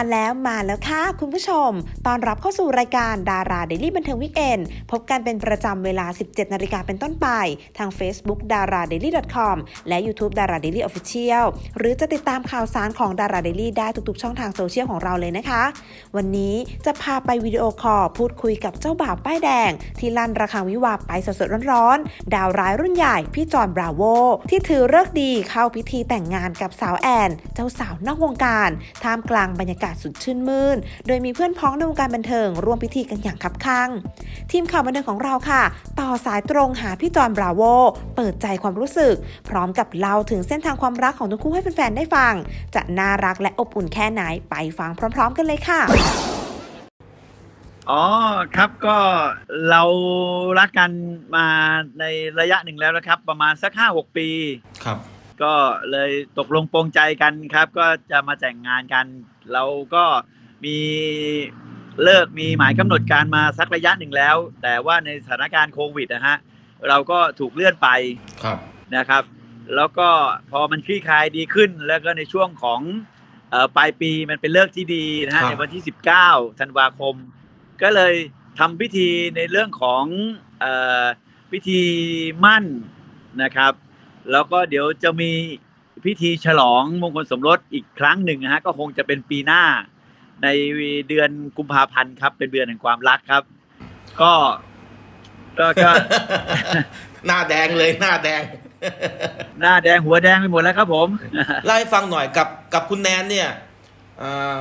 มาแล้วมาแล้วค่ะ คุณผู้ชม ตอนรับเข้าสู่รายการดาราเดลี่บันเทิงวิกเอนพบกันเป็นประจำเวลา 17 นาฬิกาเป็นต้นไป ทาง Facebook d a r a d a i l y c o m และ YouTube d a r a d a i l y Official หรือจะติดตามข่าวสารของดาราเดลี่ได้ทุกๆ ช่องทางโซเชียลของเราเลยนะคะ วันนี้จะพาไปวิดีโอคอลพูดคุยกับเจ้าบ่าวป้ายแดง ที่ลั่นระฆังวิวาไปสดๆร้อนๆดาวร้ายรุ่นใหญ่พี่จอนบราโวที่ถือเลิกดีเข้าพิธีแต่งงานกับสาวแอน เจ้าสาวนอกวงการท่ามกลางบรรยากาศสุดชื่นมื่น โดยมีเพื่อนพ้องในวงการบันเทิงร่วมพิธีกันอย่างคับคั่ง ทีมข่าวบันเทิงของเราค่ะ ต่อสายตรงหาพี่จอห์นบราโว เปิดใจความรู้สึก พร้อมกับเล่าถึงเส้นทางความรักของทั้งคู่ให้แฟนๆได้ฟัง จะน่ารักและอบอุ่นแค่ไหนไปฟังพร้อม ๆ กันเลยค่ะอ๋อครับก็เรารักกันมาในระยะหนึ่งแล้วนะครับ ประมาณสักห้าหกปีครับ ก็เลยตกลงปรงใจกันครับ ก็จะมาแต่งงานกัน เราก็มีเลิกมีหมายกำหนดการมาสักระยะหนึ่งแล้ว แต่ว่าในสถานการณ์โควิดนะฮะเราก็ถูกเลื่อนไปครับนะครับ แล้วก็พอมันคลี่คลายดีขึ้น แล้วก็ในช่วงของเอ่อปลายปีมันเป็นเลิกที่ดีนะฮะครับในวันที่ 19ธันวาคม ก็เลยทำพิธีในเรื่องของเอ่อพิธีมั่นนะครับ แล้วก็เดี๋ยวจะมีพิธีฉลองมงคลสมรสอีกครั้งหนึ่งนะฮะก็คงจะเป็นปีหน้า ในเดือนกุมภาพันธ์ครับเป็นเดือนแห่งความรักครับ ก็ก็ก็หน้าแดงเลยหน้าแดง หน้าแดงหัวแดงไปหมดแล้วครับผมเล่าให้ฟังหน่อยกับกับคุณแนนเนี่ยเอ่อ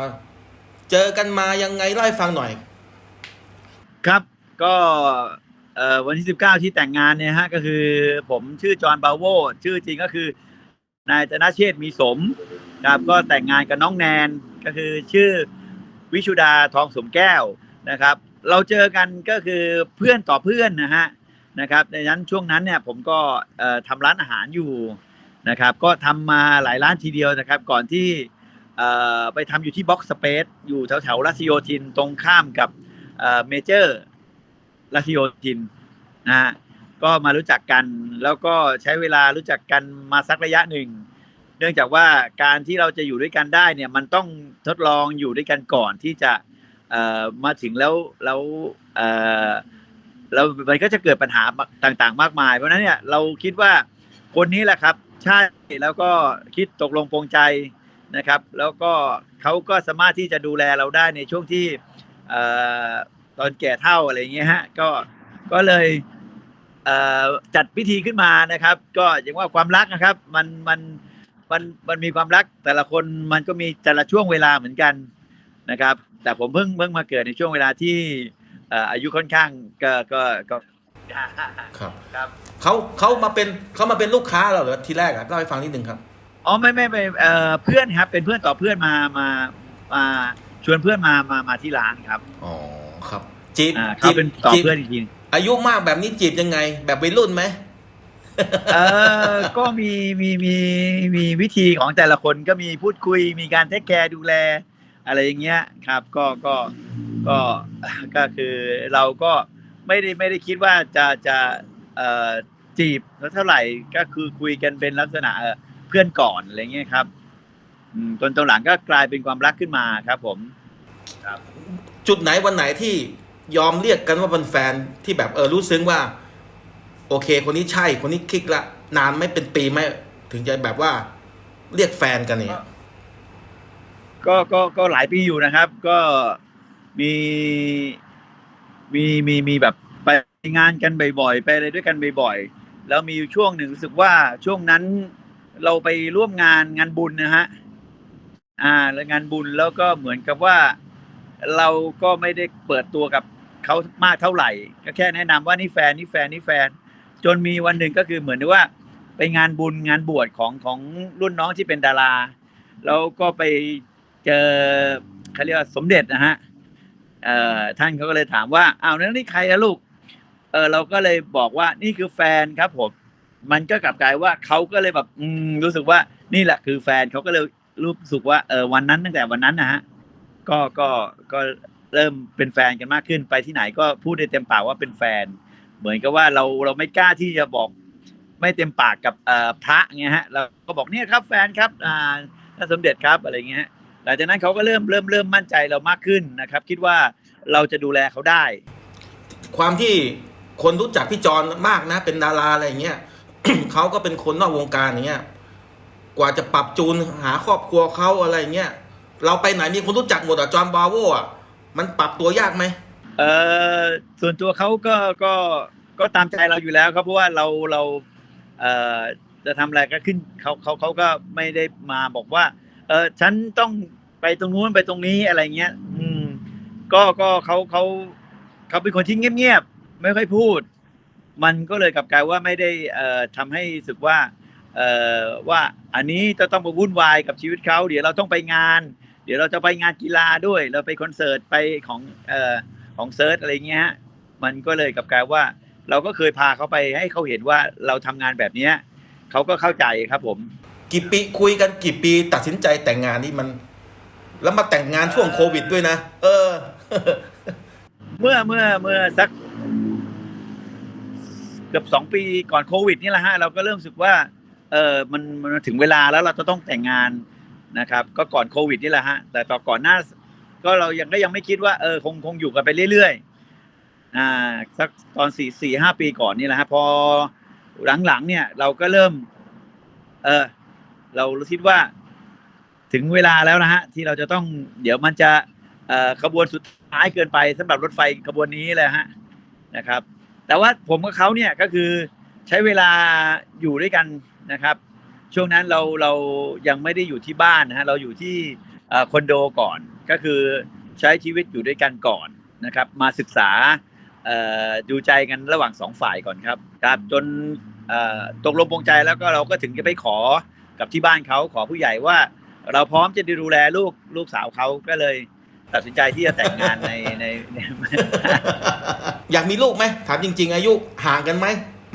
เจอกันมายังไงเล่าให้ฟังหน่อย ครับก็ เอ่อวันที่19ที่แต่งงานเนี่ยฮะก็คือ ผมชื่อจอห์นบาโวชื่อจริงก็คือนายธนเชษมีสมครับก็แต่งงานกับน้องแนนก็คือชื่อวิชุดาทองสมแก้วนะครับ เราเจอกันก็คือเพื่อนต่อเพื่อนนะฮะนะครับในนั้นช่วงนั้นเนี่ยผมก็เอ่อทำร้านอาหารอยู่นะครับ ก็ทำมาหลายร้านทีเดียวนะครับ ก่อนที่เอ่อไปทำอยู่ที่บ็อกสเปซอยู่แถวแถวรัชโยธินตรงข้ามกับเมเจอร์ ลัชโยธินนะฮะก็มารู้จักกัน แล้วก็ใช้เวลารู้จักกันมาสักระยะหนึ่ง เนื่องจากว่าการที่เราจะอยู่ด้วยกันได้เนี่ย มันต้องทดลองอยู่ด้วยกันก่อนที่จะมาถึงแล้วแล้วเอ่อแล้วมันก็จะเกิดปัญหาต่างๆ มากมาย เพราะนั้นเนี่ยเราคิดว่าคนนี้แหละครับ ใช่แล้วก็คิดตกลงปรงใจนะครับ แล้วก็เขาก็สามารถที่จะดูแลเราได้ในช่วงที่ ตอนแก่เท่าอะไรอย่างเงี้ยฮะ ก็ก็เลยเอ่อจัดพิธีขึ้นมานะครับ ก็อย่างว่าความรักนะครับ มันมันมันมันมีความรักแต่ละคนมันก็มีแต่ละช่วงเวลาเหมือนกันนะครับ แต่ผมเพิ่งเพิ่งมาเกิดในช่วงเวลาที่เอ่ออายุค่อนข้างก็ก็ก็ครับครับเขาเขามาเป็นเขามาเป็นลูกค้าเราเหรอทีแรกอะเล่าให้ฟังนิดนึงครับอ๋อไม่ไม่ไม่เอ่อเพื่อนครับ เป็นเพื่อนต่อเพื่อนมามามาชวนเพื่อนมามามาที่ร้านครับอ๋อ ครับจีบอ่าจีเขาบเป็นต่อจีบเพื่อนอีกที อายุมากแบบนี้จีบยังไง แบบวัยรุ่นไหมเออก็มีมีมีมีวิธีของแต่ละคนก็มีพูดคุย มีการเทคแคร์ดูแล อะไรอย่างเงี้ยครับ ก็ก็ก็ก็คือเราก็ไม่ได้ไม่ได้คิดว่าจะจะเอ่อจีบเท่าไหร่ก็คือคุยกันเป็นลักษณะเอ่อเพื่อนก่อนอะไรเงี้ยครับอืมจนตอนหลังก็กลายเป็นความรักขึ้นมาครับ ผม จุดไหนวันไหนที่ยอมเรียกกันว่าเป็นแฟนที่แบบเออรู้ซึ้งว่า โอเค คนนี้ใช่คนนี้คลิกละนานไม่เป็นปีไหมถึงจะแบบว่าเรียกแฟนกันเนี่ยก็ก็ก็หลายปีอยู่นะครับ ก็มีมีมีมีแบบไปงานกันบ่อยๆ ไปอะไรด้วยกันบ่อยๆ แล้วมีช่วงหนึ่งรู้สึกว่าช่วงนั้นเราไปร่วมงานงานบุญนะฮะ อ่า แล้วงานบุญแล้วก็เหมือนกับว่า เราก็ไม่ได้เปิดตัวกับเขามากเท่าไหร่ ก็แค่แนะนำว่านี่แฟนนี่แฟนนี่แฟน จนมีวันหนึ่งก็คือเหมือนว่า ไปงานบุญงานบวชของของรุ่นน้องที่เป็นดารา แล้วก็ไปเจอเขาเรียกว่าสมเด็จนะฮะเอ่อท่านเขาก็เลยถามว่าอ้าวแล้วนี่ใครอะลูกเออเราก็เลยบอกว่านี่คือแฟนครับผมมันก็กลับกลายว่าเขาก็เลยแบบอืมรู้สึกว่านี่แหละคือแฟนเขาก็เลยรู้สึกว่าเออวันนั้นตั้งแต่วันนั้นนะฮะ ก็ก็ก็เริ่มเป็นแฟนกันมากขึ้นไปที่ไหนก็พูดได้เต็มปากว่าเป็นแฟน เหมือนกับว่าเราเราไม่กล้าที่จะบอกไม่เต็มปากกับพระเงี้ยฮะเราก็บอกเนี่ยครับแฟนครับอ่าท่านสมเด็จครับอะไรเงี้ยหลังจากนั้นเขาก็เริ่มเริ่มเริ่มมั่นใจเรามากขึ้นนะครับ คิดว่าเราจะดูแลเขาได้ ความที่คนรู้จักพี่จอนมากนะ เป็นดาราอะไรเงี้ยเขาก็เป็นคนนอกวงการอย่างเงี้ยกว่าจะปรับจูนหาครอบครัวเขาอะไรเงี้ย เราไปไหนมีคนรู้จักหมดอะจอห์นบราโวอะมันปรับตัวยากไหมเออส่วนตัวเขาก็ก็ก็ตามใจเราอยู่แล้วครับเพราะว่าเราเราเอ่อจะทำอะไรก็ขึ้นเขาเขาเขาก็ไม่ได้มาบอกว่า เออฉันต้องไปตรงนู้นไปตรงนี้อะไรเงี้ย อืม ก็ก็เขาเขาเขาเป็นคนที่เงียบๆไม่ค่อยพูด มันก็เลยกลับกลายว่าไม่ได้เอ่อทำให้รู้สึกว่า เอ่อว่าอันนี้จะต้องมาวุ่นวายกับชีวิตเขาเดี๋ยวเราต้องไปงาน ดี๋ยวเราจะไปงานกีฬาด้วย เราไปคอนเสิร์ตไปของเอ่อของเซิร์ชอะไรเงี้ยฮะมันก็เลยกลับกลายว่า เราก็เคยพาเขาไปให้เขาเห็นว่าเราทำงานแบบเนี้ยเขาก็เข้าใจครับผม กี่ปีคุยกันกี่ปีตัดสินใจแต่งงานนี่มัน แล้วมาแต่งงานช่วงโควิดด้วยนะเออ เมื่อเมื่อเมื่อสัก เกือบสองปีก่อนโควิดนี่แหละฮะเราก็เริ่มรู้สึกว่า เออมันมันถึงเวลาแล้วเราจะต้องแต่งงาน นะครับ ก็ก่อนโควิดนี่แหละฮะ แต่ต่อก่อนหน้า ก็เรายังก็ยังไม่คิดว่าเออคงคงอยู่กันไปเรื่อยๆอ่าสักตอนสี่สี่ห้าปีก่อนนี่แหละฮะพอหลังๆเนี่ย เราก็เริ่ม เออเราคิดว่าถึงเวลาแล้วนะฮะ ที่เราจะต้องเดี๋ยวมันจะเอ่อขบวนสุดท้ายเกินไปสำหรับรถไฟขบวนนี้เลยฮะนะครับ แต่ว่าผมกับเขาเนี่ยก็คือใช้เวลาอยู่ด้วยกันนะครับ ช่วงนั้นเราเรายังไม่ได้อยู่ที่บ้านนะฮะเราอยู่ที่คอนโดก่อน ก็คือใช้ชีวิตอยู่ด้วยกันก่อนนะครับ มาศึกษาดูใจกันระหว่างสองฝ่ายก่อนครับครับจนตกลงปรงใจแล้วก็เราก็ถึงจะไปขอกับที่บ้านเขาขอผู้ใหญ่ว่า เราพร้อมจะดูแลลูกลูกสาวเขาก็เลยตัดสินใจที่จะแต่งงานในใน อยากมีลูกไหมถามจริง ๆ อายุห่างกันไหม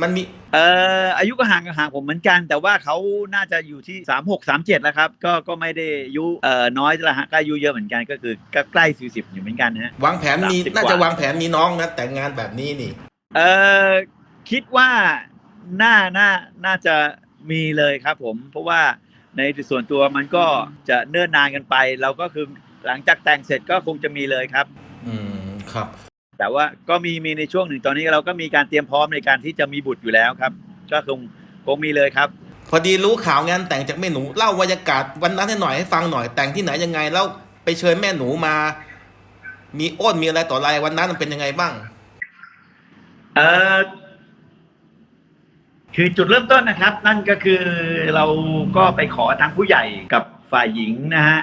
มันมี เอ่ออายุก็ห่างกับห่างผมเหมือนกัน แต่ว่าเขาน่าจะอยู่ที่สามหกสามเจ็ดแล้วครับ ก็ก็ไม่ได้อายุเอ่อน้อยแล้วฮะก็อายุเยอะเหมือนกันก็คือก็ใกล้สี่สิบอยู่เหมือนกันฮะวางแผนมี30น่าจะกว่าวางแผนมีน้องนะแต่งงานแบบนี้นี่ เอ่อคิดว่าน่าน่าน่าจะมีเลยครับผม เพราะว่าในส่วนตัวมันก็จะเนิ่นนานกันไป เราก็คือหลังจากแต่งเสร็จก็คงจะมีเลยครับ อืมครับ แต่ว่าก็มีมีในช่วงหนึ่งตอนนี้เราก็มีการเตรียมพร้อมในการที่จะมีบุตรอยู่แล้วครับ ก็คงคงมีเลยครับ พอดีรู้ข่าวงานแต่งจากแม่หนูเล่าบรรยากาศวันนั้นให้หน่อยให้ฟังหน่อยแต่งที่ไหนยังไงแล้วไปเชิญแม่หนูมา มีอ้นมีอะไรต่ออะไรวันนั้นมันเป็นยังไงบ้าง เออคือจุดเริ่มต้นนะครับ นั่นก็คือเราก็ไปขอทางผู้ใหญ่กับฝ่ายหญิงนะฮะ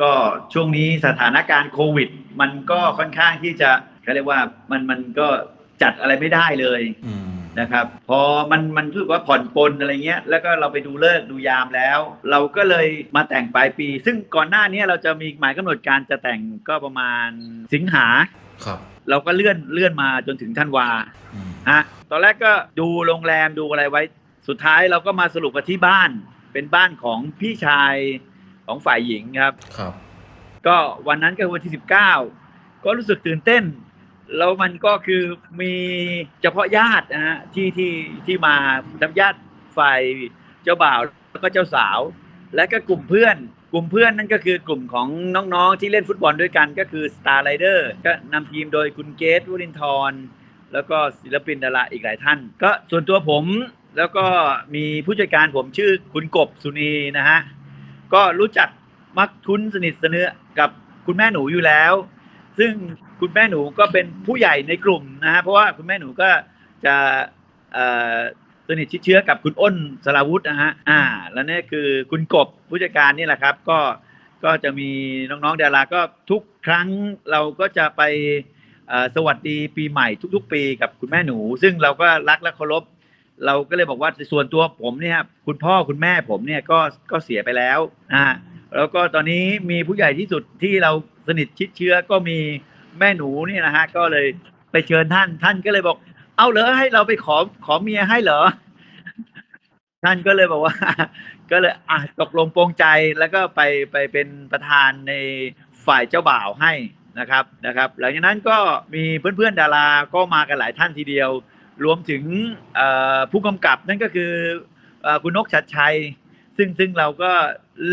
ก็ช่วงนี้สถานการณ์โควิด มันก็ค่อนข้างที่จะ เขาเรียกว่ามันมันก็จัดอะไรไม่ได้เลยอืมนะครับ พอมันมันรู้สึกว่าผ่อนปลนอะไรเงี้ย แล้วก็เราไปดูเลิกษ์ดูยามแล้ว เราก็เลยมาแต่งปลายปี ซึ่งก่อนหน้านี้เราจะมีหมายกำหนดการจะแต่งก็ประมาณสิงหาครับเราก็เลื่อนเลื่อนมาจนถึงธันวาอืมฮะตอนแรกก็ดูโรงแรมดูอะไรไว้สุดท้ายเราก็มาสรุปกันที่บ้าน เป็นบ้านของพี่ชายของฝ่ายหญิงครับ ครับ ก็วันนั้นก็วันที่สิบเก้าก็รู้สึกตื่นเต้น แล้วมันก็คือมีเฉพาะญาตินะฮะที่ที่ที่มาทั้งญาติฝ่ายเจ้าบ่าวแล้วก็เจ้าสาว และก็กลุ่มเพื่อน กลุ่มเพื่อนนั่นก็คือกลุ่มของน้องๆที่เล่นฟุตบอลด้วยกันก็คือ Star Rider ก็นำทีมโดยคุณเกตวรินทร์แล้วก็ศิลปินดาราอีกหลายท่าน ก็ส่วนตัวผมแล้วก็มีผู้จัดการผมชื่อคุณกบสุนีนะฮะก็รู้จักมักคุ้นสนิทสนอกับคุณแม่หนูอยู่แล้ว ซึ่งคุณแม่หนูก็เป็นผู้ใหญ่ในกลุ่มนะฮะเพราะว่าคุณแม่หนูก็จะสนิทชิดเชื้อกับคุณอ้นสราวุธนะฮะอ่า แล้วนี่คือคุณกบผู้จัดการนี่แหละครับ ก็ก็จะมีน้องๆดาราก็ทุกครั้งเราก็จะไปสวัสดีปีใหม่ทุก ๆ ปีกับคุณแม่หนู ซึ่งเราก็รักและเคารพเราก็เลยบอกว่าส่วนตัวผมเนี่ยคุณพ่อคุณแม่ผมเนี่ยก็ก็เสียไปแล้วนะแล้วก็ตอนนี้มีผู้ใหญ่ที่สุดที่เรา สนิทชิดเชื้อก็มีแม่หนูเนี่ยนะฮะก็เลยไปเชิญท่าน ท่านก็เลยบอก เอาเหรอให้เราไปขอขอเมียให้เหรอ ท่านก็เลยบอกว่า ก็เลยอะตกลงปรงใจแล้วก็ไปไปเป็นประธานในฝ่ายเจ้าบ่าวให้นะครับนะครับ หลังจากนั้นก็มีเพื่อนๆดาราก็มากันหลายท่านทีเดียว รวมถึงผู้กำกับนั่นก็คืออคุณนกชัดชัย ซึ่งซึ่งเราก็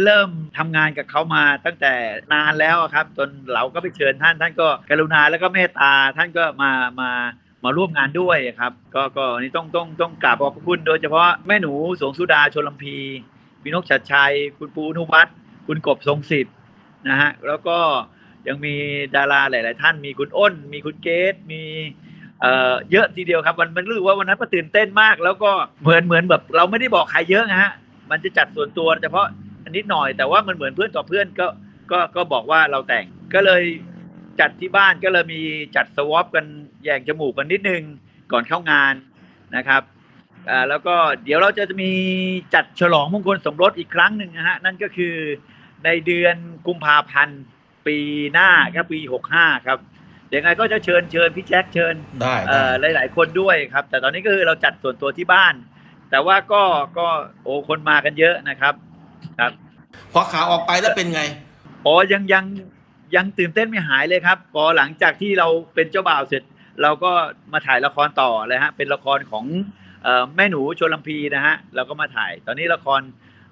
เริ่มทำงานกับเขามาตั้งแต่นานแล้วครับ จนเราก็ไปเชิญท่าน ท่านก็กรุณาแล้วก็เมตตาท่านก็มามามาร่วมงานด้วยครับ ก็ก็นี่ต้องต้องต้องกราบขอบพระคุณโดยเฉพาะแม่หนูสวงสุดาชลมพีพี่นกชัดชัย คุณปูนุวัฒน์คุณกบทรงสิทธิ์นะฮะแล้วก็ยังมีดาราหลาย ๆ ท่านมีคุณอ้น มีคุณเกตมีเอ่อเยอะทีเดียวครับมันมันรู้ว่าวันนั้นก็ตื่นเต้นมาก แล้วก็เหมือนเหมือนแบบเราไม่ได้บอกใครเยอะนะฮะ มันจะจัดส่วนตัวเฉพาะอันนิดหน่อยแต่ว่ามันเหมือนเพื่อนต่อเพื่อนก็ก็ก็บอกว่าเราแต่งก็เลยจัดที่บ้านก็เลยมีจัดสวอปกันแย่งจมูกกันนิดนึงก่อนเข้างานนะครับอ่าแล้วก็เดี๋ยวเราจะมีจัดฉลองมงคลสมรสอีกครั้งหนึ่งนะฮะนั่นก็คือในเดือนกุมภาพันธ์ปีหน้าครับปีหกห้าครับยังไงก็จะเชิญเชิญพี่แจ็คเชิญได้เอ่อหลายๆคนด้วยครับ แต่ตอนนี้ก็คือเราจัดส่วนตัวที่บ้าน แต่ว่าก็ก็โอ้คนมากันเยอะนะครับ ครับ พอข่าวออกไปแล้วเป็นไงอ๋อยังยังยังตื่นเต้นไม่หายเลยครับพอหลังจากที่เราเป็นเจ้าบ่าวเสร็จ เราก็มาถ่ายละครต่อเลยฮะเป็นละครของเอ่อแม่หนูชวนลำพีนะฮะเราก็มาถ่าย ตอนนี้ละคร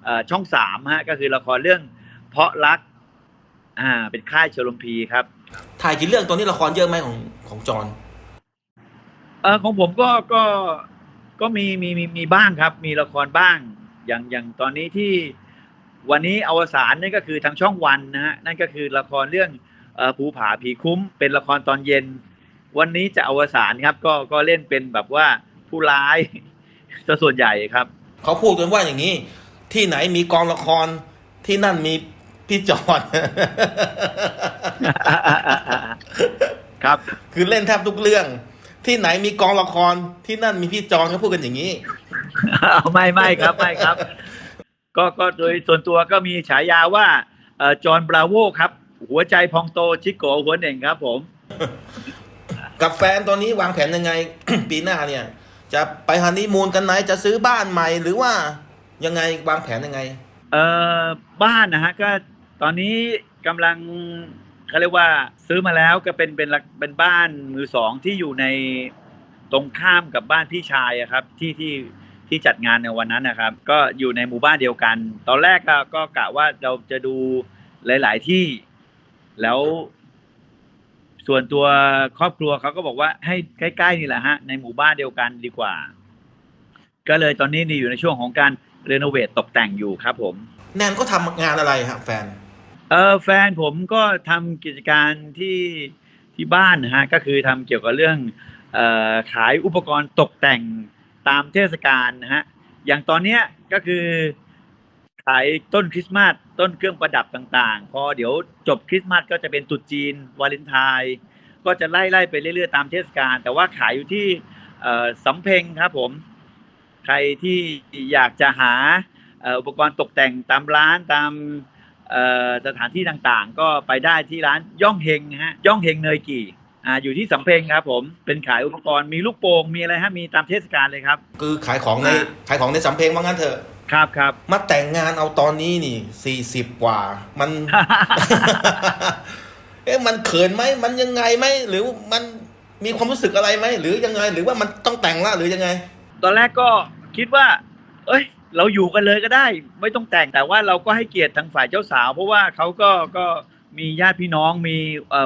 เอ่อช่องสามฮะก็คือละครเรื่องเพราะรักอ่าเป็นค่ายชวนลำพีครับ ถ่ายกี่เรื่องตอนนี้ละครเยอะไหมของของจอห์นเออของผมก็ก็ ก็มีมีมีมีบ้างครับ มีละครบ้าง อย่างอย่างตอนนี้ที่วันนี้อวสานนี่ก็คือทางช่องวันนะฮะนั่นก็คือละครเรื่องเอ่อภูผาผีคุ้ม เป็นละครตอนเย็น วันนี้จะอวสานครับ ก็ก็เล่นเป็นแบบว่าผู้ร้ายซะส่วนใหญ่ครับ เขาพูดกันว่าอย่างนี้ ที่ไหนมีกองละครที่นั่นมีพี่จอห์นครับ คือเล่นแทบทุกเรื่อง ที่ไหนมีกองละครที่นั่นมีพี่จอห์นเขาพูดกันอย่างนี้ ไม่ไม่ครับไม่ครับ ก็ก็โดยส่วนตัวก็มีฉายาว่าเอ่อจอห์นบราโวครับ หัวใจพองโตชิโกหัวเหน่งครับ ผม กับแฟนตอนนี้วางแผนยังไง ปีหน้าเนี่ย จะไปฮันนีมูนกันไหนจะซื้อบ้านใหม่หรือว่ายังไงวางแผนยังไง เอ่อบ้านนะฮะก็ตอนนี้กำลัง เขาเรียกว่าซื้อมาแล้วก็เป็นเป็นเป็นบ้านมือสองที่อยู่ในตรงข้ามกับบ้านพี่ชายอะครับ ที่ที่ที่จัดงานในวันนั้นนะครับ ก็อยู่ในหมู่บ้านเดียวกัน ตอนแรกก็ก็กะว่าเราจะดูหลาย ๆ ที่แล้วส่วนตัวครอบครัวเขาก็บอกว่าให้ใกล้ ๆ นี่แหละฮะ ในหมู่บ้านเดียวกันดีกว่า ก็เลยตอนนี้นี่อยู่ในช่วงของการรีโนเวทตกแต่งอยู่ครับผม แนนก็ทำงานอะไรฮะแฟน เออแฟนผมก็ทำกิจการที่ที่บ้านนะฮะก็คือทำเกี่ยวกับเรื่องเอ่อขายอุปกรณ์ตกแต่งตามเทศกาลนะฮะอย่างตอนเนี้ยก็คือขายต้นคริสต์มาสต้นเครื่องประดับต่างๆ พอเดี๋ยวจบคริสต์มาสก็จะเป็นตรุษจีนวาเลนไทน์ก็จะไล่ไล่ไปเรื่อยๆตามเทศกาลแต่ว่าขายอยู่ที่เอ่อสำเพ็งครับผม ใครที่อยากจะหาเอ่ออุปกรณ์ตกแต่งตามร้านตาม สถานที่ต่างๆ ก็ไปได้ที่ร้านย่องเฮงนะฮะย่องเฮงเนยกี่อ่าอยู่ที่สำเพ็งครับผมเป็นขายอุปกรณ์มีลูกโป่งมีอะไรฮะมีตามเทศกาลเลยครับ คือขายของในอ่าขายของในสำเพ็งว่างั้นเถอะครับครับมาแต่งงานเอาตอนนี้นี่สี่สิบกว่า มัน เอ๊ะมันเขินไหมมันยังไงไหมหรือมันมีความรู้สึกอะไรไหมหรือยังไง หรือว่ามันต้องแต่งละหรือยังไง ตอนแรกก็คิดว่า เอ้ย เราอยู่กันเลยก็ได้ ไม่ต้องแต่งแต่ว่าเราก็ให้เกียรติทางฝ่ายเจ้าสาว เพราะว่าเขาก็ก็มีญาติพี่น้องมี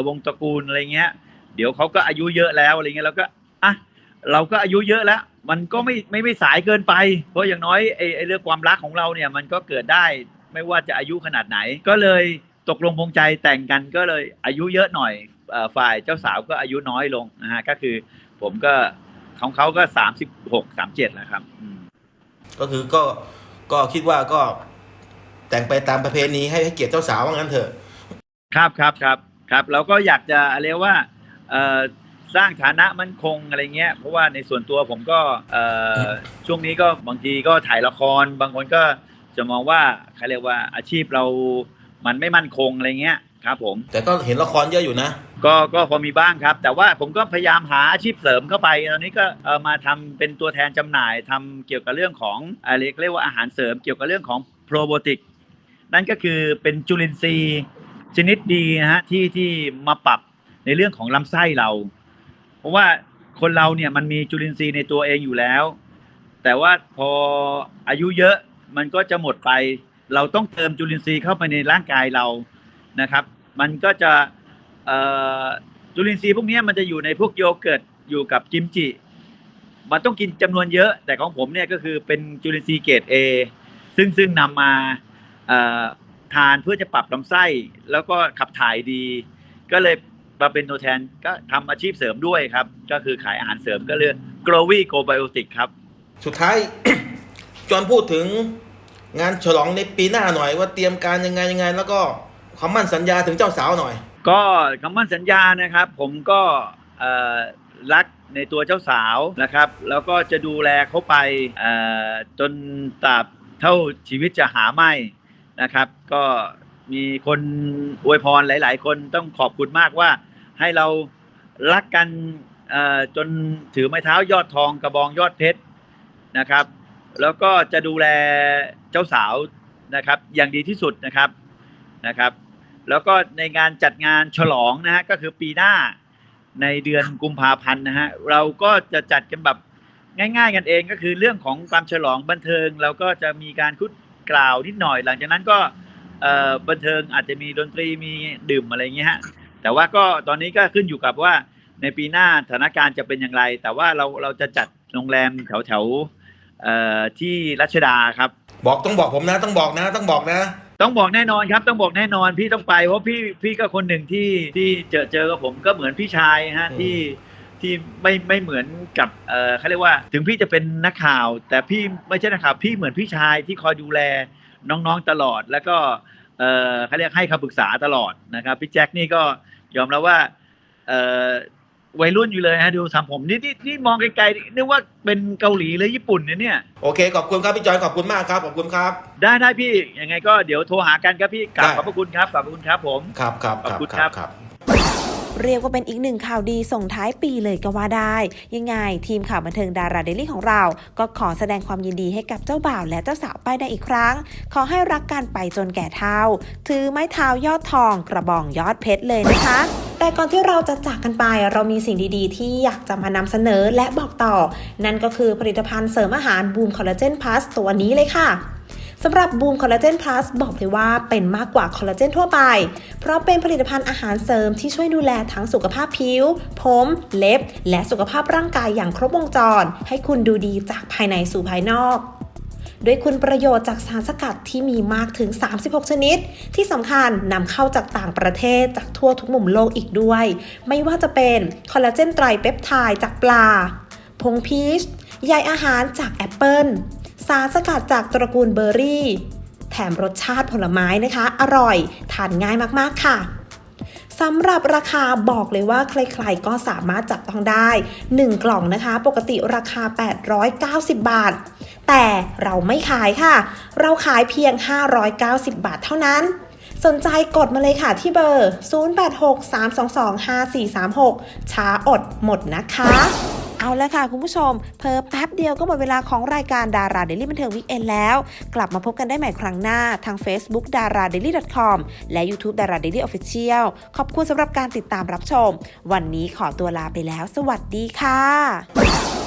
วงตระกูลอะไรเงี้ย เดี๋ยวเขาก็อายุเยอะแล้วอะไรเงี้ยเราก็อะเราก็อายุเยอะแล้ว มันก็ไม่ไม่ไม่สายเกินไป เพราะอย่างน้อยไอ้ไอ้เรื่องความรักของเราเนี่ยมันก็เกิดได้ไม่ว่าจะอายุขนาดไหน ก็เลยตกลงปรงใจแต่งกันก็เลยอายุเยอะหน่อยฝ่ายเจ้าสาวก็อายุน้อยลงนะฮะก็คือผมก็ของเขาก็สามสิบหกสามเจ็ดนะครับอืม ก็คือก็ก็คิดว่าก็แต่งไปตามประเพณีให้ให้เกียรติเจ้าสาวว่างั้นเถอะ ครับครับครับครับ เราก็อยากจะเรียกว่าเอ่อสร้างฐานะมั่นคงอะไรเงี้ย เพราะว่าในส่วนตัวผมก็เอ่อช่วงนี้ก็บางทีก็ถ่ายละคร บางคนก็จะมองว่าเขาเรียกว่าอาชีพเรามันไม่มั่นคงอะไรเงี้ย ครับผม แต่ก็เห็นละครเยอะอยู่นะ ก็ก็พอมีบ้างครับ แต่ว่าผมก็พยายามหาอาชีพเสริมเข้าไปตอนนี้ก็เออมาทำเป็นตัวแทนจำหน่ายทำเกี่ยวกับเรื่องของอะไรเรียกว่าอาหารเสริมเกี่ยวกับเรื่องของโปรไบโอติกนั่นก็คือเป็นจุลินทรีย์ชนิดดีนะฮะที่ที่มาปรับในเรื่องของลำไส้เรา เพราะว่าคนเราเนี่ยมันมีจุลินทรีย์ในตัวเองอยู่แล้ว แต่ว่าพออายุเยอะมันก็จะหมดไป เราต้องเติมจุลินทรีย์เข้าไปในร่างกายเรานะครับ มันก็จะจุลินทรีย์พวกนี้มันจะอยู่ในพวกโยเกิร์ตอยู่กับกิมจิ มันต้องกินจำนวนเยอะ แต่ของผมเนี่ยก็คือเป็นจุลินทรีย์เกรด A ซึ่งซึ่งนำมาทานเพื่อจะปรับลำไส้ แล้วก็ขับถ่ายดี ก็เลยมาเป็นตัวแทนก็ทำอาชีพเสริมด้วยครับ ก็คือขายอาหารเสริมก็เรียก Growy Go Biotic ครับ สุดท้าย จอนพูดถึงงานฉลองในปีหน้าหน่อยว่าเตรียมการยังไงยังไง แล้วก็ ความมั่นสัญญาถึงเจ้าสาวหน่อย ก็คำมั่นสัญญานะครับ ผมก็รักในตัวเจ้าสาวนะครับ แล้วก็จะดูแลเขาไปจนตราบเท่าชีวิตจะหาไม่นะครับ ก็มีคนอวยพรหลาย ๆ คนต้องขอบคุณมากว่าให้เรารักกันจนถือไม้เท้ายอดทองกระบองยอดเพชรนะครับ แล้วก็จะดูแลเจ้าสาวนะครับ อย่างดีที่สุดนะครับนะครับ แล้วก็ในงานจัดงานฉลองนะฮะก็คือปีหน้าในเดือนกุมภาพันธ์นะฮะเราก็จะจัดกันแบบง่ายๆกันเองก็คือเรื่องของความฉลองบันเทิง เราก็จะมีการคุดกล่าวนิดหน่อย หลังจากนั้นก็บันเทิงอาจจะมีดนตรีมีดื่มอะไรอย่างเงี้ยฮะแต่ว่าก็ตอนนี้ก็ขึ้นอยู่กับว่าในปีหน้าสถานการณ์จะเป็นอย่างไร แต่ว่าเราเราจะจัดโรงแรมแถวแถวๆที่รัชดาครับ บอกต้องบอกผมนะต้องบอกนะต้องบอกนะ ต้องบอกแน่นอนครับต้องบอกแน่นอนพี่ต้องไปเพราะพี่พี่ก็คนหนึ่งที่ที่เจอเจอกับผมก็เหมือนพี่ชายฮะอืมที่ที่ไม่ไม่เหมือนกับเออเขาเรียกว่า ถึงพี่จะเป็นนักข่าว แต่พี่ไม่ใช่นักข่าวพี่เหมือนพี่ชายที่คอยดูแลน้องๆตลอด แล้วก็เออเขาเรียกให้คำปรึกษาตลอดนะครับพี่แจ็คนี่ก็ยอมรับว่าเออ วัยรุ่นอยู่เลยฮะดูสามผมนี่นี่นี่มองไกลๆนึกว่าเป็นเกาหลีหรือญี่ปุ่นนะเนี่ยโอเค ขอบคุณครับพี่จอยขอบคุณมากครับขอบคุณครับ ได้ได้พี่ยังไงก็เดี๋ยวโทรหากันครับพี่กราบได้ ขอบพระคุณครับขอบพระคุณครับผม ครับครับขอบคุณคครัรับ ครับ เรียกว่าเป็นอีกหนึ่งข่าวดีส่งท้ายปีเลยก็ว่าได้ ยังไง ทีมข่าวบันเทิงดาราเดลี่ของเรา ก็ขอแสดงความยินดีให้กับเจ้าบ่าวและเจ้าสาวป้ายแดงอีกครั้ง ขอให้รักกันไปจนแก่เฒ่า ถือไม้เท้ายอดทองกระบองยอดเพชรเลยนะคะแต่ก่อนที่เราจะจากกันไปเรามีสิ่งดีๆ ที่อยากจะมานำเสนอและบอกต่อ นั่นก็คือผลิตภัณฑ์เสริมอาหารบูมคอลลาเจนพลัสตัวนี้เลยค่ะ สำหรับบูมคอลลาเจนพลัสบอกเลยว่าเป็นมากกว่าคอลลาเจนทั่วไป เพราะเป็นผลิตภัณฑ์อาหารเสริมที่ช่วยดูแลทั้งสุขภาพผิว ผม เล็บ และสุขภาพร่างกายอย่างครบวงจร ให้คุณดูดีจากภายในสู่ภายนอกด้วยคุณประโยชน์จากสารสกัดที่มีมากถึง 36 ชนิด ที่สำคัญนำเข้าจากต่างประเทศจากทั่วทุกมุมโลกอีกด้วย ไม่ว่าจะเป็นคอลลาเจนไตรเปปไทด์จากปลา ผงพีช ใยอาหารจากแอปเปิล สารสกัดจากตระกูลเบอร์รี่ แถมรสชาติผลไม้นะคะ อร่อย ทานง่ายมากๆค่ะสำหรับราคาบอกเลยว่าใครๆก็สามารถจับต้องได้ 1 กล่องนะคะ ปกติราคา 890 บาท แต่เราไม่ขายค่ะ เราขายเพียง 590 บาทเท่านั้น สนใจกดมาเลยค่ะที่เบอร์ 0863225436 ช้าอดหมดนะคะ เอาละค่ะคุณผู้ชม เพอแป๊บเดียวก็หมดเวลาของรายการดาราเดลี่บันเทิงวิกเอนแล้ว กลับมาพบกันได้ใหม่ครั้งหน้าทาง Facebook d a r a d a i l y com และ YouTube d a r a Daily Official ขอบคุณสำหรับการติดตามรับชม วันนี้ขอตัวลาไปแล้ว สวัสดีค่ะ